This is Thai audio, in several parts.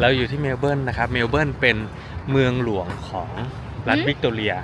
เราอยู่ที่เมลเบิร์นนะครับ เมลเบิร์นเป็นเมืองหลวงของรัฐหืมวิกตอเรียย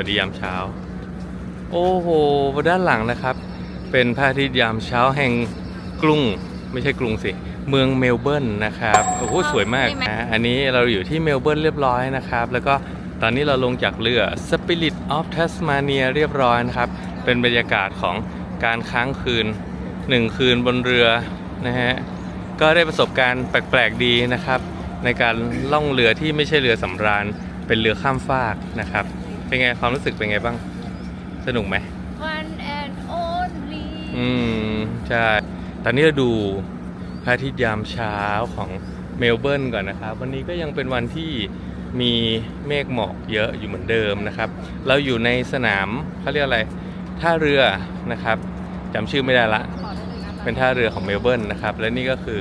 วัสดียามเช้า โอ้โหด้านหลังนะครับ เป็นพระอาทิตย์ยามเช้าแห่งกรุงไม่ใช่กรุงสิ เมืองเมลเบิร์นนะครับโอ้โหสวยมากนะอันนี้เราอยู่ที่เมลเบิร์นเรียบร้อยนะครับ แล้วก็ตอนนี้เราลงจากเรือ Spirit of Tasmania เรียบร้อยนะครับ เป็นบรรยากาศของการค้างคืน 1 คืนบนเรือนะฮะก็ได้ประสบการณ์แปลกๆดีนะครับ ในการล่องเรือที่ไม่ใช่เรือสำราญเป็นเรือข้ามฟากนะครับ เป็นไงความรู้สึกเป็นไงบ้าง สนุกไหม One and only อืม ใช่ ตอนนี้เราดูพระอาทิตย์ยามเช้าของเมลเบิร์นก่อนนะครับ วันนี้ก็ยังเป็นวันที่มีเมฆหมอกเยอะอยู่เหมือนเดิมนะครับ เราอยู่ในสนามเขาเรียกอะไรท่าเรือนะครับจำชื่อไม่ได้ละขอได้เลยนะเป็นท่าเรือของเมลเบิร์นนะครับ และนี่ก็คือ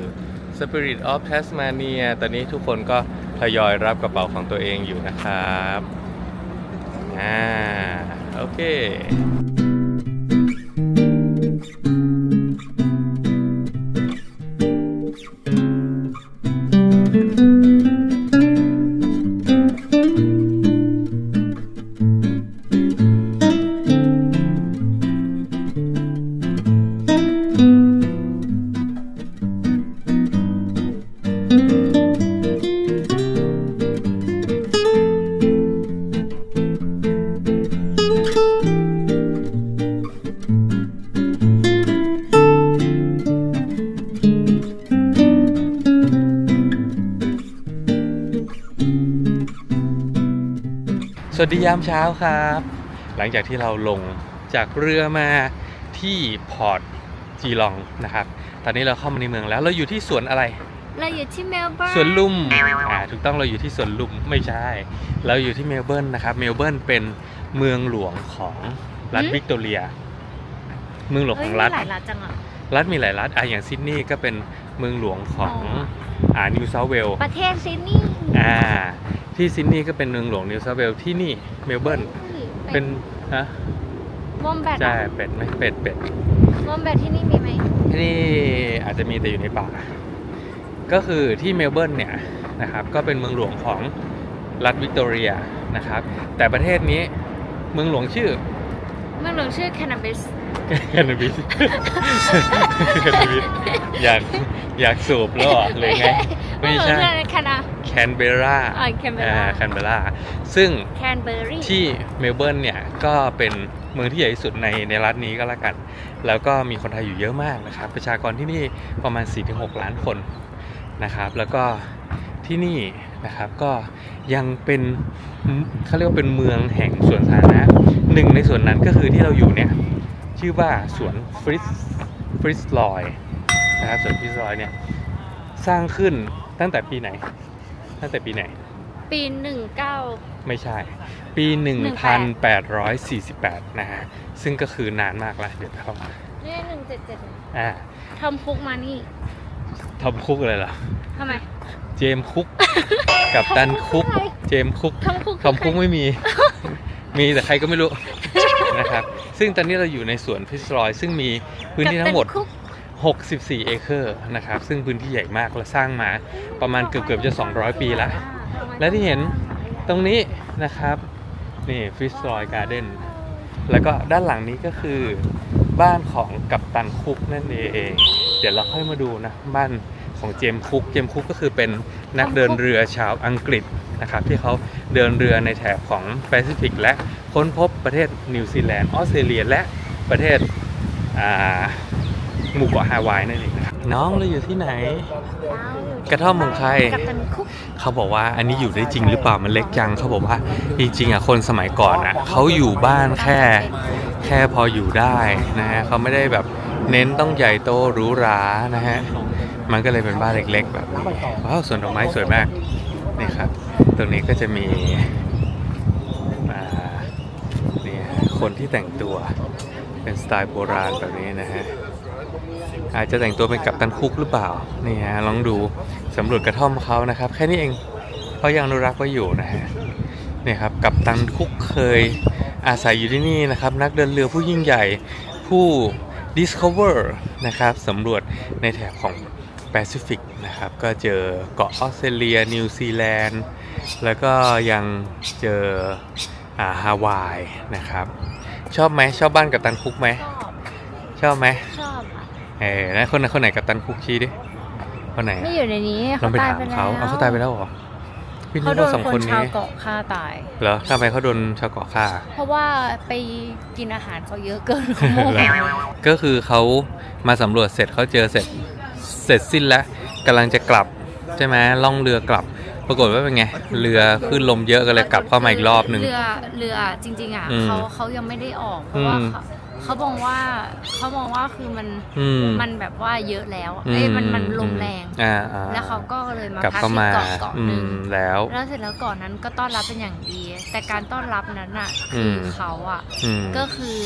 Spirit of Tasmania ตอนนี้ทุกคนก็ทยอยรับกระเป๋าของตัวเองอยู่นะครับ อ่า วัสดียามเช้าครับ หลังจากที่เราลงจากเรือมาที่พอร์ตจีลองนะครับ ตอนนี้เราเข้ามาในเมืองแล้วเราอยู่ที่สวนอะไร เราอยู่ที่เมลเบิร์นสวนลุมอ่าถูกต้องเราอยู่ที่สวนลุมไม่ใช่ เราอยู่ที่เมลเบิร์นนะครับ เมลเบิร์นเป็นเมืองหลวงของรัฐวิกตอเรีย เมืองหลวงเฮ้ขยองมีรัฐหลายรัฐจังอะรัฐมีหลายรัฐอะอย่างซิดนีย์ก็เป็น เมืองหลวงของอ๋ออ่านิวเซาเวลประเทศซิดนีย์อ่าที่ซิดนีย์ก็เป็นเมืองหลวงนิวเซาเวลที่นี่เมลเบิร์นเป็นฮะวอมแบทใช่เป็ดไหมเป็ดเป็ดวอมแบทที่นี่มีไหมที่นี่อาจจะมีแต่อยู่ในป่าก็คือที่เมลเบิร์นเนี่ยนะครับก็เป็นเมืองหลวงของรัฐวิกตอเรียนะครับแต่ประเทศนี้เมืองหลวงชื่อ เมืองหลวงชื่อแคนาบิส แคนาบิสแคนาบิสอยากอยากสูบแล้วเหรอหรือไง ไม่ใช่เมืองหลวงชื่ออะไรแคนาแคนเบราอ๋อ Canberra แคนเบราซึ่งแคนเบอร์รี่ที่เมลเบิร์นเนี่ย ก็เป็นเมืองที่ใหญ่ที่สุดในในรัฐนี้ก็แล้วกัน แล้วก็มีคนไทยอยู่เยอะมากนะครับ ประชากรที่นี่ประมาณ 4-6 ล้านคนนะครับ แล้วก็ที่นี่นะครับก็ยังเป็นเขาเรียกว่าเป็นเมืองแห่งสวนสาธารณะหนึ่งในส่วนนั้นก็คือที่เราอยู่เนี่ย ชื่อว่าสวนฟริสฟริสลอยนะครับสวนฟริสลอยเนี่ยสร้างขึ้นตั้งแต่ปีไหน ตั้งแต่ปีไหน ปีหนึ่งเก้าไม่ใช่ ปี 1848 นะฮะ ซึ่งก็คือนานมากแล้วเดี๋ยวเข้ามานี่หนึ่งเจ็ดเจ็ดอ่าทำฟุกมานี่ทอมคุกอะไรล่ะทำไม เจมส์คุก กับตันคุกใครเจมส์คุกทำคุกทอมคุกไม่มี มีแต่ใครก็ไม่รู้ นะครับ ซึ่งตอนนี้เราอยู่ในสวนพิสรอยซึ่งมีพื้นที่ทั้งหมดกับตันคุก64 เอเคอร์นะครับ ซึ่งพื้นที่ใหญ่มากและสร้างมาประมาณเกือบๆจะ 200 ปีแล้วและที่เห็นตรงนี้นะครับ นี่ฟิสรอยการ์เด้นแล้วก็ด้านหลังนี้ก็คือบ้านของกัปตันคุกนั่นเอง เดี๋ยวเราค่อยมาดูนะบ้าน ของเจมส์คุก เจมส์คุกก็คือเป็นนักเดินเรือชาวอังกฤษนะครับที่เขาเดินเรือในแถบของแปซิฟิก และค้นพบประเทศนิวซีแลนด์ออสเตรเลียและประเทศอ่าหมู่เกาะฮาวายนั่นเองนะครับน้องเราอยู่ที่ไหน กระท่อมของใครกัปตันคุกเขาบอกว่าอันนี้อยู่ได้จริงหรือเปล่ามันเล็กจังเขาบอกว่าจริงๆอะคนสมัยก่อนอะเขาอยู่บ้านแค่แค่พออยู่ได้นะฮะเขาไม่ได้แบบเน้นต้องใหญ่โตหรูหรานะฮะ มันก็เลยเป็นบ้านเล็กๆแบบนี้ว้าวสวนดอกไม้สวยมากนี่ครับ ตรงนี้ก็จะมีเนี่ยคนที่แต่งตัวเป็นสไตล์โบราณแบบนี้นะฮะอาจจะแต่งตัวเป็นกัปตันคุกหรือเปล่านี่ฮะลองดูสำรวจกระท่อมเขานะครับ แค่นี้เองเขายังอนุรักษ์ไว้อยู่นะฮะเนี่ยครับกัปตันคุกเคยอาศัยอยู่ที่นี่นะครับ นักเดินเรือผู้ยิ่งใหญ่ผู้ discover นะครับสำรวจในแถบของ แปซิฟิกนะครับ ก็เจอเกาะออสเตรเลีย นิวซีแลนด์ แล้วก็ยังเจออ่าฮาวายนะครับ ชอบไหมชอบบ้านกับตันคุกไหม ชอบชอบไหมชอบค่ะเออแล้วคนไหนคนไหนกับตันคุกชี้ดิ คนไหนไม่อยู่ในนี้ลองไปตายถามไปแล้วเขาเอาเขาตายไปแล้วเหรอพี่นึเขากโดนว่าสองคคนนชาวนี้เกาะฆ่าตายเหรอทำไมเขาโดนชาวเกาะฆ่า เพราะว่าไปกินอาหารเขาเยอะเกินเขาโมโหก็คือเขามาสำรวจเสร็จเขาเจอเสร็จ เสร็จสิ้นแล้วกำลังจะกลับใช่ไหมล่องเรือกลับ ปรากฏว่าเป็นไง เรือขึ้นลมเยอะก็เลยกลับเข้ามาอีกรอบหนึ่ง เรือเรือจริง ๆอะอืมเขาเขายังไม่ได้ออกเพราะว่าอืมเขาเขามองว่าเขามองว่าคือมันอืม มันแบบว่าเยอะแล้วอะอืเอ้ยมันมันลมอืแรง อ่าอ่าแล้วเขาก็เลยมากลับพักเข้าที่มาเกาะเกาะอืหนึ่งมแล้ว แล้วเสร็จแล้วเก่อนนั้นก็ต้อนรับเป็นอย่างดี แต่การต้อนรับนั้นอะอืคือม เขาอะ อืม ก็คือ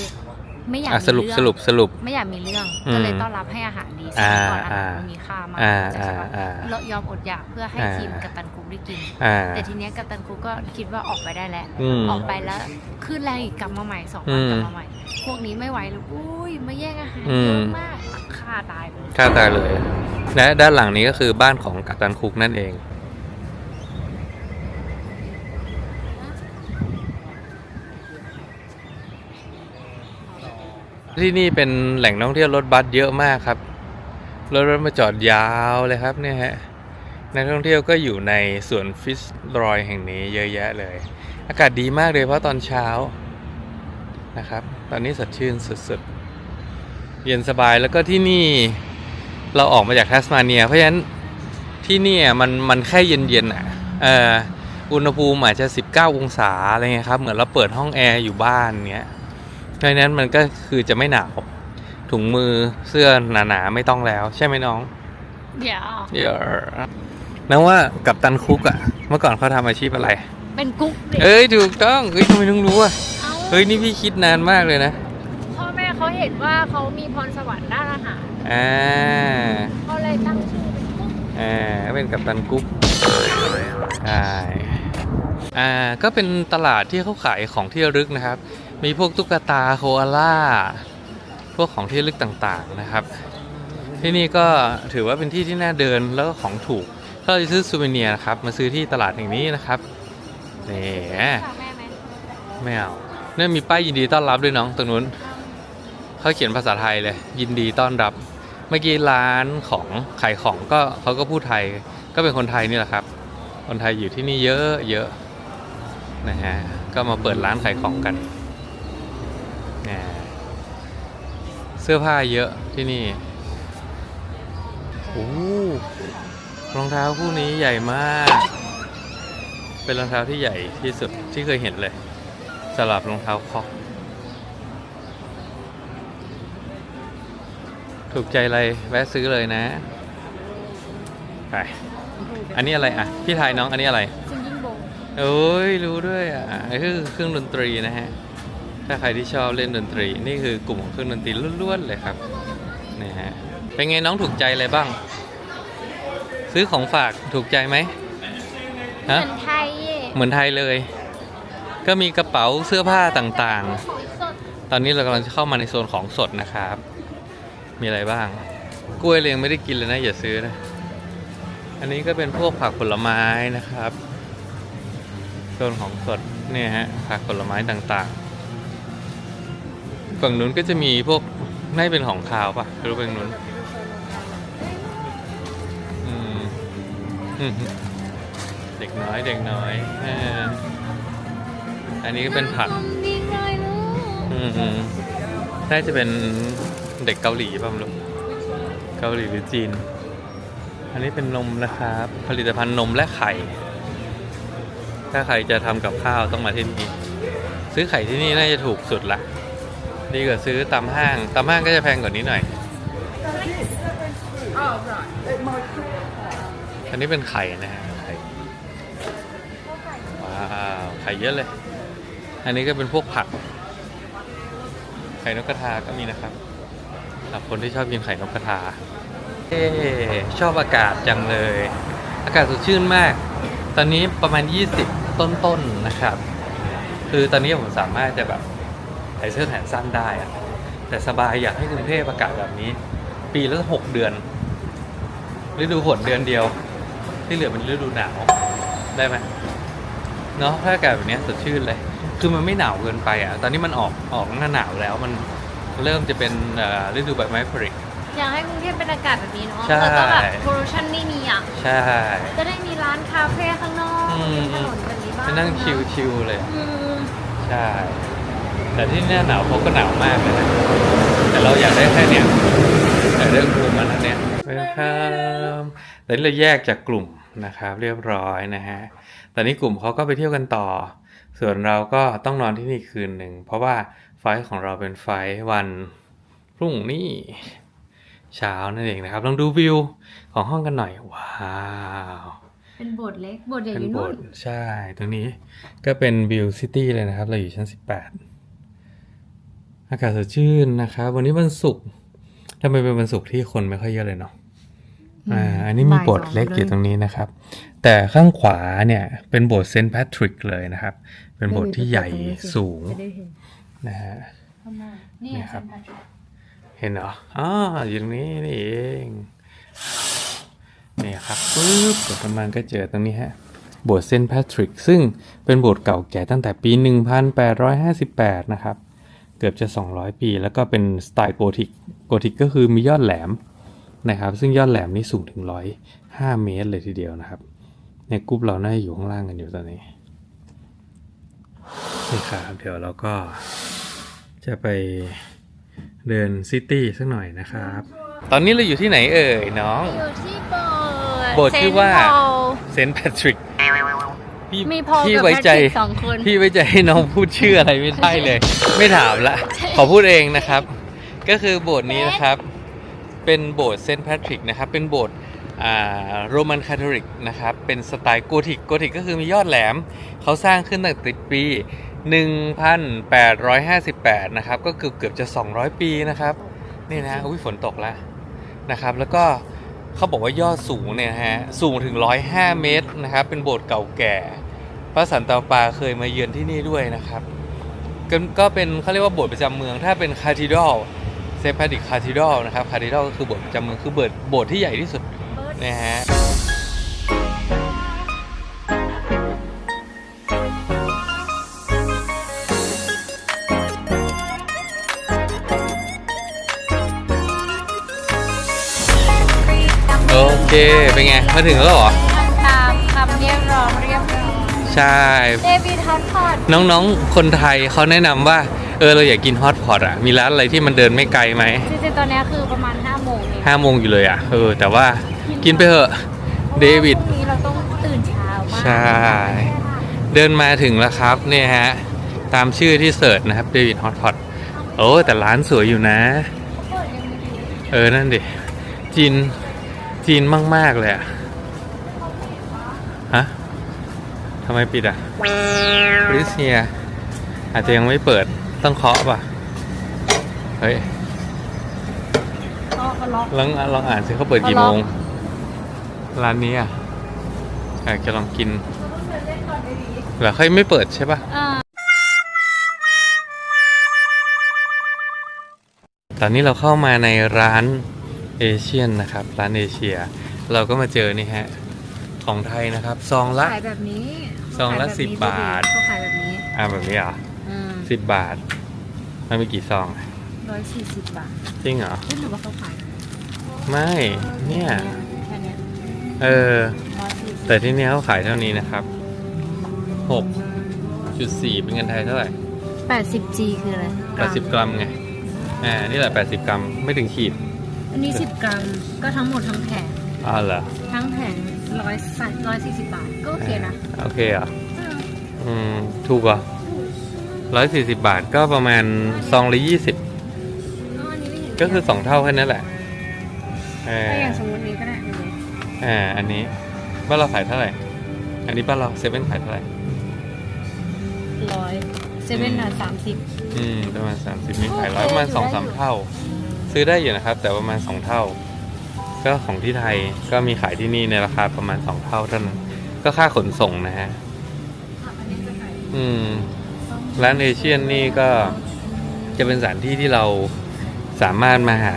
ไม่อยากอะมีสรุปเรื่องสรุปสรุป ไม่อยากมีเรื่องอืมก็เลยต้อนรับให้อาหารดีสมัยก่อนอาหารมันมีค่ามากอ่าใช่ปะอ่าอ่าเรายอมอดอยากเพื่อให้อ่าทีมกัปตันคุกได้กินอ่าแต่ทีเนี้ยกัปตันคุกก็คิดว่าออกไปได้แล้วอืมออกไปแล้วขึ้นแรงอีกกลับมาใหม่สองวันอืมกลับมาใหม่ พวกนี้ไม่ไหวเลยอุ้ยมาแย่งอาหารอืมเยอะมากฆ่าตายไปเลยฆ่าตายเลยและด้านหลังนี้ก็คือบ้านของกัปตันคุกนั่นเอง ที่นี่เป็นแหล่งท่องเที่ยวรถบัสเยอะมากครับ รถรถมาจอดยาวเลยครับเนี่ยฮะนักท่องเที่ยวก็อยู่ในสวนฟิชรอยแห่งนี้เยอะแยะเลย อากาศดีมากเลยเพราะตอนเช้านะครับ ตอนนี้สดชื่นสุดๆ เย็นสบายแล้วก็ที่นี่เราออกมาจากทัสมาเนีย เพราะฉะนั้นที่นี่อะมันมันแค่เย็นๆอะเอออุณหภูมิอาจจะ 19 องศาอะไรเงี้ยครับ เหมือนเราเปิดห้องแอร์อยู่บ้านเงี้ย เพราะฉะนั้นมันก็คือจะไม่หนาวถุงมือเสื้อหนาๆไม่ต้องแล้ว ใช่ไหมน้อง เดี๋ยวเดี๋ยวนะว่ากับตันคุกอะเมื่อก่อนเขาทำอาชีพอะไร เป็นกุ๊กดิเอ้ยถูกต้องเฮ้ยทำไมต้องรู้อะเอ้าเฮ้ยนี่พี่คิดนานมากเลยนะพ่อแม่เขาเห็นว่าเขามีพรสวรรค์ด้านอาหารอ่าเขาเลยตั้งชื่อเป็นกุ๊กอ่าเป็นกับตันกุ๊กใช่ อ่าก็เป็นตลาดที่เขาขายของที่ระลึกนะครับ มีพวกตุ๊กตาโคอาล่าพวกของที่ระลึกต่างๆนะครับ ที่นี่ก็ถือว่าเป็นที่ที่น่าเดินแล้วก็ของถูกถ้าเราจะซื้อซูเวเนียร์นะครับมาซื้อที่ตลาดแห่งนี้นะครับนี่แม่ไหมไม่เอาเนี่ยมีป้ายยินดีต้อนรับด้วยน้องตรงนู้นเขาเขียนภาษาไทยเลย ยินดีต้อนรับ เมื่อกี้ร้านของขายของก็เขาก็พูดไทย ก็เป็นคนไทยนี่แหละครับ คนไทยอยู่ที่นี่เยอะเยอะ นะฮะ ก็มาเปิดร้านขายของกันนะเสื้อผ้าเยอะที่นี่โอ้รองเท้าคู่นี้ใหญ่มาก เป็นรองเท้าที่ใหญ่ที่สุดที่เคยเห็นเลยสำหรับรองเท้าคอกถูกใจอะไรแวะซื้อเลยนะไปอันนี้อะไรอะ พี่ทายน้องอันนี้อะไรซิง โบโอ้ยรู้ด้วยอะนี่คือเครื่องดนตรีนะฮะ ถ้าใครที่ชอบเล่นดนตรี นี่คือกลุ่มของเครื่องดนตรีล้วนๆเลยครับนี่ฮะเป็นไงน้องถูกใจอะไรบ้าง ซื้อของฝากถูกใจไหมเหฮะมือนไทยเหมือนไทยเลย ก็มีกระเป๋าเสื้อผ้าต่างๆ ของสดตอนนี้เรากำลังจะเข้ามาในโซนของสดนะครับ มีอะไรบ้าง กล้วยเรายังไม่ได้กินเลยนะอย่าซื้อนะ อันนี้ก็เป็นพวกผักผลไม้นะครับ โซนของสดเนี่ยฮะผักผลไม้ต่างๆ ฝั่งนู้นก็จะมีพวกไม่เป็นของคาวปะรือเป็นนู้นเด็กน้อยเด็กน้อยอันนี้ก็เป็นผักอืมน่าจะเป็นเด็กเกาหลีป่ะไม่รู้เกาหลีหรือจีน อันนี้เป็นนมนะครับ ผลิตภัณฑ์นมและไข่ ถ้าใครจะทำกับข้าวต้องมาที่นี่ ซื้อไข่ที่นี่น่าจะถูกสุดละ ดีกว่าซื้อตามห้าง ตามห้างก็จะแพงกว่านี้หน่อย อันนี้เป็นไข่นะฮะไข่ว้าวไข่เยอะเลย อันนี้ก็เป็นพวกผัก ไข่นกกระทาก็มีนะครับสำหรับคนที่ชอบกินไข่นกกระทาเอชอบอากาศจังเลย อากาศสดชื่นมาก ตอนนี้ประมาณ 20 ต้นๆนะครับ คือตอนนี้ผมสามารถจะแบบใส่เสื้อแขนสั้นได้อะแต่สบายอยากให้กรุงเทพอากาศแบบนี้ ปีละหกเดือน ฤดูฝนเดือนเดียว ที่เหลือเป็นฤดูหนาวได้ไหมเนาะถ้าอากาศแบบนี้สดชื่นเลย คือมันไม่หนาวเกินไปอะ ตอนนี้มันออกออกหน้าหนาวแล้วมันเริ่มจะเป็นเอ่อฤดูใบไม้ผลิอยากให้กรุงเทพเป็นอากาศแบบนี้เนาะใช่แล้วก็แบบโพลูชันไม่มีอะ ใช่ จะได้มีร้านคาเฟ่ข้างนอกอืมริมถน นแบบนี้บ้างไปนั่งะชิลๆเลยอืมใช่ แต่ที่หน้าหนาวเขาก็หนาวมากเลยนะแต่เราอยากได้แค่เนี้ยแต่เรื่องกลุ่มมันอันเนี้ยนะครับตอนนี้เราแยกจากกลุ่มนะครับ เรียบร้อยนะฮะ ตอนนี้กลุ่มเขาก็ไปเที่ยวกันต่อ ส่วนเราก็ต้องนอนที่นี่คืนหนึ่ง เพราะว่าไฟล์ของเราเป็นไฟล์วันพรุ่งนี้เช้านั่นเองนะครับ ลองดูวิวของห้องกันหน่อย ว้าว เป็นโบสถ์เล็กโบสถ์ใหญ่อเป็นยู่โบนู่สนถ์ใช่ ตรงนี้ก็เป็นวิวซิตี้เลยนะครับ เราอยู่ชั้น 18 อากาศสดชื่นนะครับ วันนี้วันศุกร์ทำไมเป็นวันศุกร์ที่คนไม่ค่อยเยอะเลยเนาะ อ่า อันนี้มีโบสถ์เล็กอยู่ตรงนี้นะครับ แต่ข้างขวาเนี่ยเป็นโบสถ์เซนต์แพทริกเลยนะครับ เป็นโบสถ์ที่ใหญ่สูงจะได้เห็นนะฮะ ข้างหน้านี่เนี่ยครับเซ็นทรัลเห็นเหรออ๋ออยู่ตรงนี้นี่เองเนี่ครับปึ๊บกดประมาณก็เจอตรงนี้ฮะโบสถ์เซนต์แพทริก ซึ่งเป็นโบสถ์เก่าแก่ตั้งแต่ปี 1858 นะครับ เกือบจะ 200 ปี แล้วก็เป็นสไตล์โกธิก โกธิกก็คือมียอดแหลมนะครับ ซึ่งยอดแหลมนี่สูงถึง 105 เมตรเลยทีเดียวนะครับ ในกรุ๊ปเราน่าจะอยู่ข้างล่างกันอยู่ตอนนี้ นี่ครับเดี๋ยวเราก็จะไปเดินซิตี้สักหน่อยนะครับ ตอนนี้เราอยู่ที่ไหนเอ่ยน้อง อยู่ที่โบส โบสถ์ชื่อว่าเซนต์พอลเซนต์แพทริกพี่มีพอลพี่กับไว้ใจแพทริกสองคนพี่ไว้ใจให้น้องพูดชื่ออะไรไม่ได้เลย ไม่ถามละขอพูดเองนะครับ ก็คือโบสถ์นี้นะครับ เป็นโบสถ์เซนต์แพทริกนะครับ เป็นโบสถ์อ่าโรมันคาทอลิกนะครับ เป็นสไตล์โกธิก โกธิกก็คือมียอดแหลม เขาสร้างขึ้นตั้งแต่ปี 1858 นะครับ ก็เกือบเกือบจะ 200 ปีนะครับ นี่นะ อุ้ยฝนตกแล้วนะครับ แล้วก็ เขาบอกว่ายอดสูงเนี่ยฮะสูงถึง 105 เมตรนะครับเป็นโบสถ์เก่าแก่ พระสันตะปาเคยมาเยือนที่นี่ด้วยนะครับ ก็ก็เป็นเขาเรียกว่าโบสถ์ประจำเมืองถ้าเป็นคาทีดอลเซฟาดิกคาทีดอลนะครับคาทีดอลก็คือโบสถ์ประจำเมืองคือโบสถ์โบสถ์ที่ใหญ่ที่สุดนะฮะ เคเป็นไงมาถึงแล้วเหรอตามคำเรียกร้องเรียบร้อยใช่ เดวิดฮอตพอดน้องๆ คนไทยเขาแนะนำว่า เออเราอยากกินฮอตพอตอะ มีร้านอะไรที่มันเดินไม่ไกลไหมจริงๆตอนเนี้ยคือประมาณ5โมงเองห้าโมงอยู่เลยอะ เออ แต่ว่ากินไปเถอะ เดวิด พรุ่งนี้เราต้องตื่นเช้ามากใช่ เดินมาถึงแล้วครับเนี่ยฮะ ตามชื่อที่เสิร์ชนะครับเดวิดฮอตพอตโอ้แต่ร้านสวยอยู่นะเขาเปิดยังไม่ดีเออ นั่นดิจีน จีนมาก ๆ เลยอะฮะทำไมปิดอะบริสเนีย อาจจะยังไม่เปิดต้องเคาะป่ะ เฮ้ยก็ก็ล็อกลองลองอ่านสิเขาเปิดกี่เขาล็โมอกงร้านนี้อะอยากจะลองกินเหรอเขายังไม่เปิดใช่ป่ะอ่าตอนนี้เราเข้ามาในร้าน เอเชียนนะครับ ร้านเอเชีย เราก็มาเจอนี่ฮะ ของไทยนะครับ ซองละ ขายแบบนี้ซองละขายแบบนี้สิบบาท เขาขายแบบนี้อ่าแบบนี้เหรออืมสิบบาท มันมีกี่ซองอะร้อยสี่สิบบาทจริงเหรอเอ้ยหรือว่าเขาขายไม่เนี่ย แค่เนี้ยเออ ร้อยสี่แต่ที่นี่เขาขายเท่านี้นะครับ6.4เป็นเงินไทยเท่าไหร่ 80G คืออะไร80กรัมไงอ่านี่แหละ80กรัมไม่ถึงขีด อันนี้10กรัมก็ทั้งหมดทั้งแผงอ๋อเหรอทั้งแผงร้อยร้อยสี่สิบบาทก็โอเคนะโอเคเหรออืมถูกเหรอร้อยสี่สิบบาทก็ประมาณซองละยี่สิบอ๋ออันนี้ไม่เห็นก็คือสองเท่าแค่นั้นแหละเออถ้าอย่างสมมตินี้ก็ได้อันนี้อ่าอันนี้บ้านเราขายเท่าไหร่ อันนี้บ้านเราเซเว่นขายเท่าไหร่ร้อยเซเว่นอะสามสิบอืมประมาณสามสิบมีขายร้อยประมาณสองสามเท่า ซื้อได้อยู่นะครับ แต่ประมาณสองเท่า ก็ของที่ไทยก็มีขายที่นี่ในราคาประมาณสองเท่าเท่านั้นก็ค่าขนส่งนะฮะอืมร้านเอเชียนนี่ก็จะเป็นสถานที่ที่เราสามารถมาหา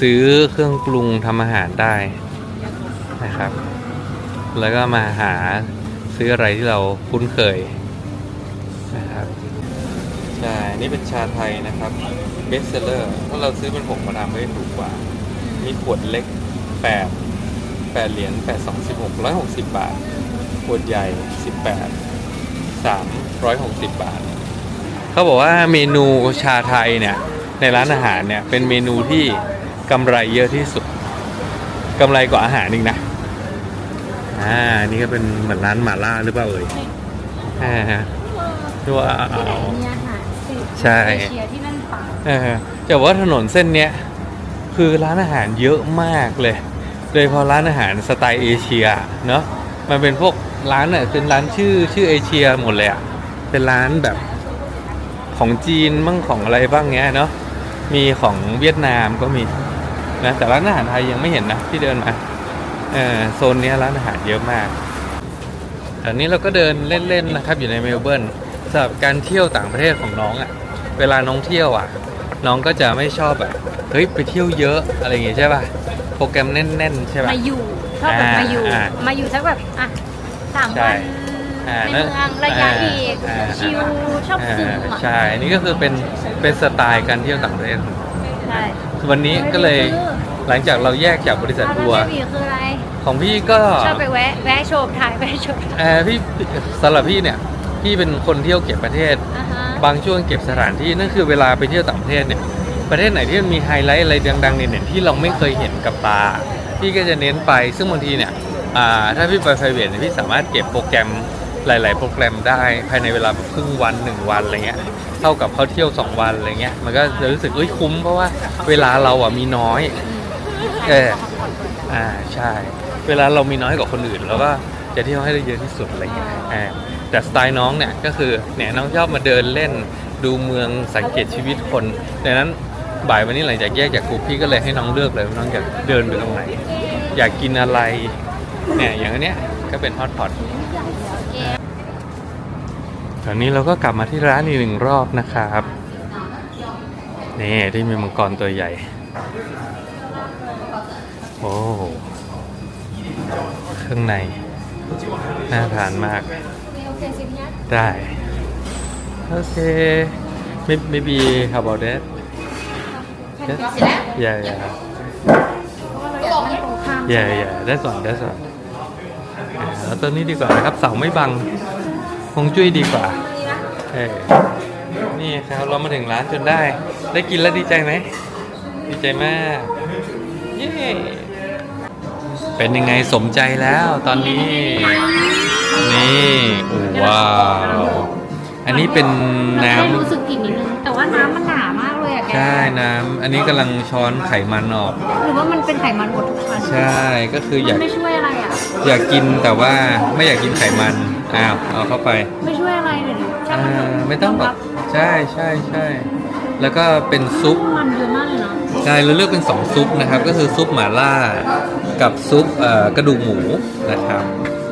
ซื้อเครื่องปรุงทำอาหารได้นะครับ แล้วก็มาหาซื้ออะไรที่เราคุ้นเคยนะครับ ใช่นี่เป็นชาไทยนะครับเบสเซอร์ถ้าเราซื้อเป็นผงมาทำไม่ถูกกว่า มีขวดเล็ก 8 8 เหรียญ8 2 16 160 บาท ขวดใหญ่ 18 360 บาท เขาบอกว่าเมนูชาไทยเนี่ย ในร้านอาหารเนี่ย เป็นเมนูที่กำไรเยอะที่สุดกำไรกว่าอาหารอีกนะ อ่า นี่ก็เป็นเหมือนร้านหมาล่าหรือเปล่าเอ่ยอ่าฮะว้าวมีอาหารสิ ใช่ เอเชียที่นั่นปังเออจะบอกว่าถนนเส้นเนี้ยคือร้านอาหารเยอะมากเลย โดยเฉพอร้านอาหารสไตล์เอเชียเนาะมันเป็นพวกร้านเนี่ยเป็นร้านชื่อชื่อเอเชียหมดเลยอะเป็นร้านแบบของจีนบ้างของอะไรบ้างเงี้ยเนาะมีของเวียดนามก็มีนะแต่ร้านอาหารไทยยังไม่เห็นนะที่เดินมาเออโซนเนี้ยร้านอาหารเยอะมากตอนนี้เราก็เดินเล่นๆนะครับอยู่ในเมลเบิร์นสำหรับการเที่ยวต่างประเทศของน้องอะ่ะ เวลาน้องเที่ยวอะ น้องก็จะไม่ชอบแบบเฮ้ยไปเที่ยวเยอะอะไรอย่างงี้ใช่ป่ะโปรแกรมแน่นๆใช่ป่ะมาอยู่ชอบแบบมาอยู่อ่ามาอยู่สักแบบอะสามใช่วันอ่าในเมืองระยะอีกอ่าชิลชอบอ่าซึมอะใช่นี่ก็คือเป็นเป็นสไตล์การเที่ยวต่างประเทศใช่วันนี้ก็เลยหลังจากเราแยกจากบริษัทอาทัวร์เบีคืออะไรของพี่ก็ชอบไปแวะแวะโฉบถ่ายแวะโฉบถ่ายเออพี่สำหรับพี่เนี่ยพี่เป็นคนเที่ยวเก็บประเทศอ่าฮะ บางช่วงเก็บสถานที่นั่นคือเวลาไปเที่ยวต่างประเทศเนี่ยประเทศไหนที่มันมีไฮไลท์อะไรดังๆเนี่ยที่เราไม่เคยเห็นกับตาพี่ก็จะเน้นไปซึ่งบางทีเนี่ยถ้าพี่ไปไฟเวทเนี่ยพี่สามารถเก็บโปรแกรมหลาย ๆ โปรแกรมได้ภายในเวลาแบบครึ่งวันหนึ่งวันอะไรเงี้ยเท่ากับเขาเที่ยว 2 วันอะไรเงี้ยมันก็จะรู้สึกเอ้ยคุ้มเพราะว่าเวลาเราอะมีน้อยเอออ่าใช่ เวลาเรามีน้อยกว่าคนอื่นเราก็จะเที่ยวให้ได้เยอะที่สุดอะไรเงี้ยอ่า แต่สไตล์น้องเนี่ยก็คือเนี่ยน้องชอบมาเดินเล่นดูเมืองสังเกตชีวิตคนดังนั้นบ่ายวันนี้หลังจากแยกจากกลุ่มพี่ก็เลยให้น้องเลือกเลยว่าน้องอยากเดินไปตรงไหน อยากกินอะไรเนี่ยอย่างอันเนี้ยก็เป็นฮอตพอตตอนนี้เราก็กลับมาที่ร้านอีกหนึ่งรอบนะครับนี่ที่มีมังกรตัวใหญ่ โอ้เครื่องในน่าทานมาก ได้ โอเค maybe maybe how about that yeah yeah yeah yeah yeah that's one that's one อ่าแล้วตัวนี้ดีกว่านะครับ เสาไม่บังคงจุ้ยดีกว่าเออนี่ครับเรามาถึงร้านจนได้ ได้กินแล้วดีใจไหม ดีใจมาก เย้ เป็นยังไงสมใจแล้วตอนนี้ นี่โอ้ว้าวอันนี้เป็นน้เราแค่รู้สึกผิดนิดนึงแต่ว่าน้ำมันหนามากเลยอะำแกใช่น้ำอันนี้กำลังช้อนไขมันออก หรือว่ามันเป็นไขมันหมดทุกอันใช่ก็คืออมัยานกไม่ช่วยอะไรอะอยากกินแต่ว่าไม่อยากกินไขมันอ้าวเอาเข้าไปไม่ช่วยอะไรเลยช่างอ่มันเถาอะไม่ต้องหรอกใช่ใช่ใช่แล้วก็เป็นซุป มันเยอะมากเลยเนาะใช่เราเลือกเป็น 2 ซุปนะครับ ก็คือซุปหม่าล่ากับซุปเอ่อกระดูกหมูนะครับ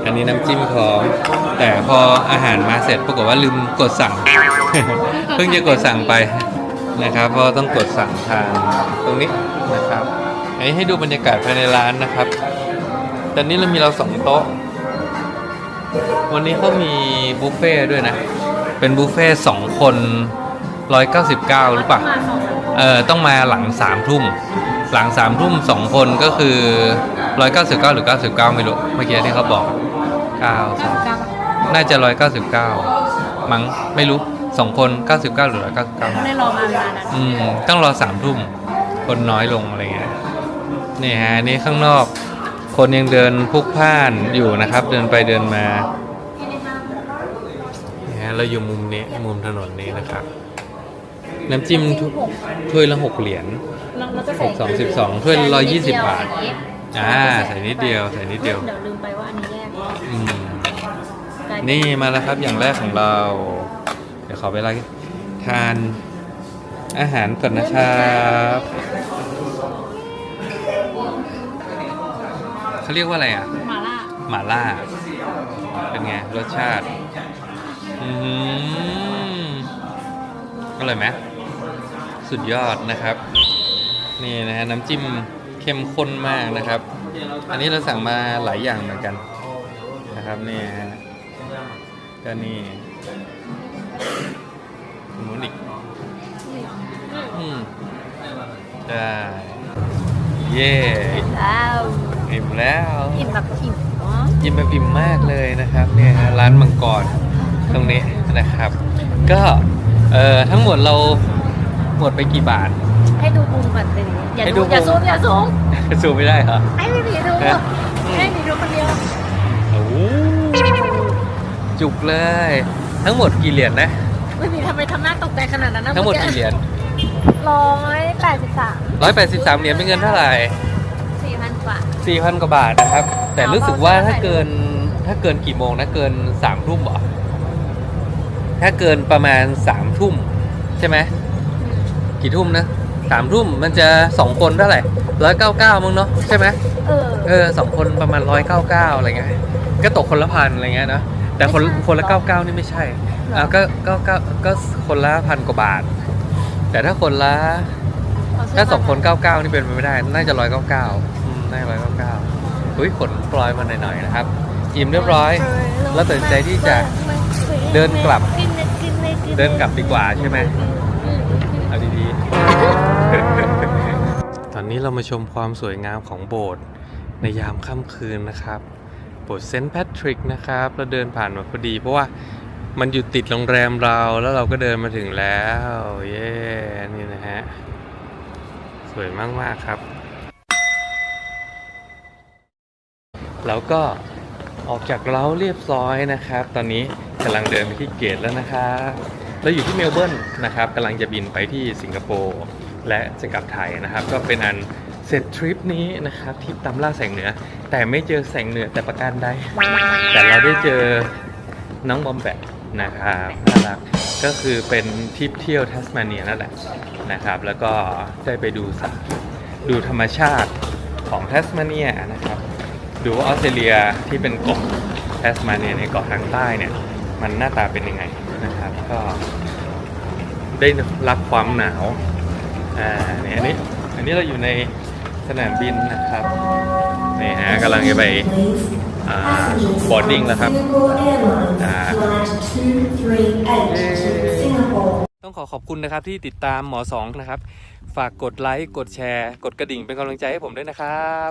อันนี้น้ำจิ้มพร้อม แต่พออาหารมาเสร็จปรากฏว่าลืมกดสั่ง เพิ่งจะกดสั่งไปนะครับเพราะต้องกดสั่งทางตรงนี้นะครับอันนี้ให้ดูบรรยากาศภายในร้านนะครับ ตอนนี้เรามีเราสองโต๊ะ วันนี้เขามีบุฟเฟ่ต์ด้วยนะ เป็นบุฟเฟ่ต์สองคนร้อยเก้าสิบเก้าหรือเปล่ามาสองเออต้องมาหลังสามทุ่ม หลังสามทุ่มสองคนก็คือร้อยเก้าสิบเก้าหรือเก้าสิบเก้าไม่รู้ เมื่อกี้ที่เขาบอก น่าจะร้อยเก้าสิบเก้ามั้งไม่รู้สองคนเก้าสิบเก้าหรือร้อยเก้าสิบเก้าได้รอมานานนะอืม ต้องรอสามทุ่ม คนน้อยลงอะไรเงี้ยนี่ฮะนี่ข้างนอก คนยังเดินพลุกพล่านอยู่นะครับ เดินไปเดินมานี่ฮะเราอยู่มุมนี้ มุมถนนนี้นะครับ น้ำจิ้มถ้วยถ้วยละหกเหรียญเราจะหใส่กสองสิบสองถ้วยละร้อยยี่สิบบาท อ่า ใส่นิดเดียว ใส่นิดเดียว เดี๋ยวลืมไปว่าอันนี้ นี่มาแล้วครับอย่างแรกของเรา เดี๋ยวขอเวลาทานอาหารก่อนนะครับเขาเรียกว่าอะไรอะหมาล่าหม่าล่า เป็นไง รสชาติอืมอร่อยไหมสุดยอดนะครับ นี่นะฮะน้ำจิ้มเข้มข้นมากนะครับ อันนี้เราสั่งมาหลายอย่างเหมือนกันนะครับนี่ฮะ ก็นี่หมูนิกอืมได้เย่ว้าวอิ่มแล้วอิ่มแบบอิ่มเนาะยิ้มแบบอิ่มมากเลยนะครับเนี่ยฮะร้านมังกรตรงนี้นะครับ ก็เอ่อทั้งหมดเราหมดไปกี่บาท ให้ดูมุมก่อนเลยอย่าให้ดูดูอย่ามุม ซูมอย่าซูมซูมไม่ได้เหรอ ให้ไม่มีดูเออให้มีดูคนเดียวโอ้โห จุกเลย ทั้งหมดกี่เหรียญนะไม่มีทำไมทำหน้าตกใจขนาดนั้นนะทั้งหมดกี่เหรียญร้อยแปดสิบสามร้อยแปดสิบสามเหรียญเป็นเงินเท่าไหร่สี่พันกว่าสี่พันกว่าบาทนะครับ แต่รู้สึกว่าถ้าเกินถ้าเกินกี่โมงนะเกินสามทุ่มเหรอถ้าเกินประมาณสามทุ่มใช่ไหมกี่ทุ่มนะสามทุ่มมันจะสองคนเท่าไหร่ร้อยเก้าเก้ามั้งเนาะใช่ไหมเออเออสองคนประมาณร้อยเก้าเก้าอะไรเงี้ยก็ตกคนละพันอะไรเงี้ยเนอะ แต่คนไม่ใช่คนละเก้าเก้านี่ไม่ใช่อ่าก็ก็ก็ก็คนละพันกว่าบาท แต่ถ้าคนละ ถ้าสองคนเก้าเก้านี่เป็นไปไม่ได้ น่าจะร้อยเก้าเก้าน่าจะร้อยเก้าเก้าอุ้ยขนปลอยมาหน่อยๆนะครับอิ่มเรียบร้อย แล้วตัดสินใจที่จะเดินกลับ เดินกลับดีกว่าใช่ไหมเอาดีๆ ตอนนี้เรามาชมความสวยงามของโบสถ์ในยามค่ำคืนนะครับ โบสถ์เซนต์แพทริกนะครับเราเดินผ่านมาพอดี เพราะว่ามันอยู่ติดโรงแรมเราแล้วเราก็เดินมาถึงแล้วเย้นี่นะฮะสวยมาก ๆ ครับ แล้วก็ออกจากเล้าเรียบร้อยนะครับ ตอนนี้กำลังเดินไปที่เกตแล้วนะครับเราอยู่ที่เมลเบิร์นนะครับกำลังจะบินไปที่สิงคโปร์และจะกลับไทยนะครับ ก็เป็นอัน เสร็จทริปนี้นะครับทริปตามล่าแสงเหนือ แต่ไม่เจอแสงเหนือแต่ประการใดแต่เราได้เจอน้องบอมแบทนะครับน่ารักก็คือเป็นทริปเที่ยวทัสมาเนียนั่นแหละนะครับ แล้วก็ได้ไปดูสัตว์ดูธรรมชาติของทัสมาเนียนะครับ ดูว่าออสเตรเลียที่เป็นเกาะแทสมาเนียในเกาะทางใต้เนี่ย มันหน้าตาเป็นยังไงนะครับ ก็ได้รับความหนาวอ่าเนี่ยอันนี้อันนี้เราอยู่ใน สนามบินนะครับนี่ฮะกำลังจะไปอ่าบอร์ดดิ้งแล้วครับอ่าต้องขอขอบคุณนะครับที่ติดตามหมอสองนะครับ ฝากกดไลค์ กดแชร์ กดกระดิ่งเป็นกำลังใจให้ผมด้วยนะครับ